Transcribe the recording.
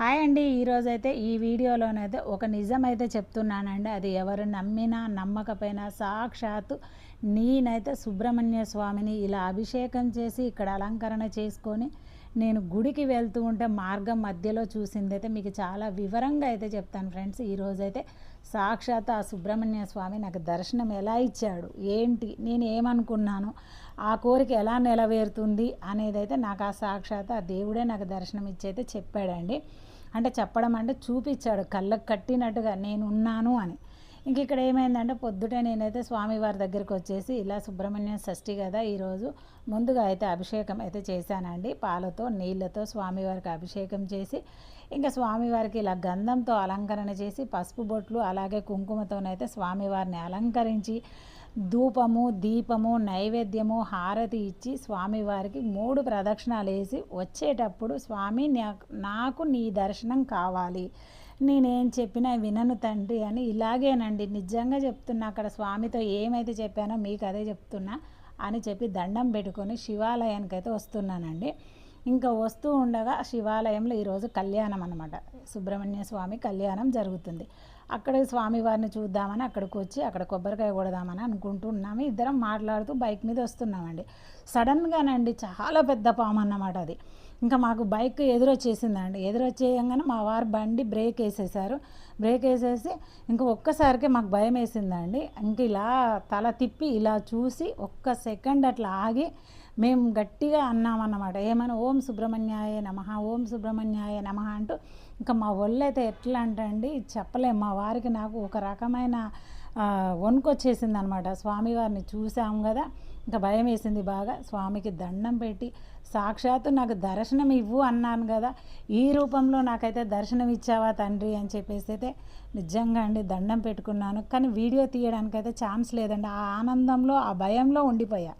Hi అండి. ఈరోజైతే ఈ వీడియోలోనైతే ఒక నిజం అయితే చెప్తున్నానండి. అది ఎవరు నమ్మినా నమ్మకపోయినా సాక్షాత్తు నేనైతే సుబ్రహ్మణ్య స్వామిని ఇలా అభిషేకం చేసి ఇక్కడ అలంకరణ చేసుకొని నేను గుడికి వెళ్తూ ఉంటే మార్గం మధ్యలో చూసింది అయితే మీకు చాలా వివరంగా అయితే చెప్తాను ఫ్రెండ్స్. ఈరోజైతే సాక్షాత్ ఆ సుబ్రహ్మణ్య స్వామి నాకు దర్శనం ఎలా ఇచ్చాడు? ఏంటి? నేను ఏమనుకున్నాను? ఆ కోరిక ఎలా నెరవేరుతుంది? అనేది అయితే నాకు ఆ సాక్షాత్ ఆ దేవుడే నాకు దర్శనం ఇచ్చైతే చెప్పాడండి. అంటే చెప్పడం అంటే చూపించాడు కళ్ళకు కట్టినట్టుగా నేను ఉన్నాను అని. ఇంక ఇక్కడ ఏమైందంటే పొద్దుటే నేనైతే స్వామివారి దగ్గరికి వచ్చేసి ఇలా సుబ్రహ్మణ్య షష్ఠి కదా ఈరోజు ముందుగా అయితే అభిషేకం అయితే చేశానండి. పాలతో నీళ్ళతో స్వామివారికి అభిషేకం చేసి ఇంకా స్వామివారికి ఇలా గంధంతో అలంకరణ చేసి పసుపు బొట్లు అలాగే కుంకుమతోనైతే స్వామివారిని అలంకరించి ధూపము దీపము నైవేద్యము హారతి ఇచ్చి స్వామివారికి మూడు ప్రదక్షిణాలు వేసి వచ్చేటప్పుడు స్వామి నాకు నాకు నీ దర్శనం కావాలి. నేనేం చెప్పినా వినను తండ్రి అని ఇలాగేనండి. నిజంగా చెప్తున్నా అక్కడ స్వామితో ఏమైతే చెప్పానో మీకు అదే చెప్తున్నా అని చెప్పి దండం పెట్టుకొని శివాలయానికి అయితే వస్తున్నానండి. ఇంకా వస్తూ ఉండగా శివాలయంలో ఈరోజు కళ్యాణం అనమాట సుబ్రహ్మణ్య స్వామి కళ్యాణం జరుగుతుంది. అక్కడ స్వామివారిని చూద్దామని అక్కడికి వచ్చి అక్కడ కొబ్బరికాయ కొడదామని అనుకుంటున్నాము. ఇద్దరం మాట్లాడుతూ బైక్ మీద వస్తున్నామండి. సడన్గానండి చాలా పెద్ద పాము అన్నమాట అది. ఇంకా మాకు బైక్ ఎదురొచ్చేసిందండి. ఎదురొచ్చేయంగానే మా వారు బండి బ్రేక్ వేసేసారు బ్రేక్ వేసేసి ఇంకా ఒక్కసారికే మాకు భయం వేసిందండి. ఇంక ఇలా తల తిప్పి ఇలా చూసి ఒక్క సెకండ్ అట్లా ఆగి మేము గట్టిగా అన్నామన్నమాట. ఏమైనా ఓం సుబ్రహ్మణ్యాయ నమ ఓం సుబ్రహ్మణ్యాయ నమ అంటూ ఇంకా మా ఒళ్ళైతే ఎట్లా అంటే అండి చెప్పలేం. మా వారికి నాకు ఒక రకమైన వణుకొచ్చేసింది అనమాట స్వామివారిని చూసాం కదా ఇంకా భయం వేసింది బాగా. స్వామికి దండం పెట్టి సాక్షాత్తు నాకు దర్శనం ఇవ్వు అన్నాను కదా. ఈ రూపంలో నాకైతే దర్శనం ఇచ్చావా తండ్రి అని చెప్పేసి అయితే నిజంగా అండి దండం పెట్టుకున్నాను. కానీ వీడియో తీయడానికైతే ఛాన్స్ లేదండి. ఆ ఆనందంలో ఆ భయంలో ఉండిపోయా.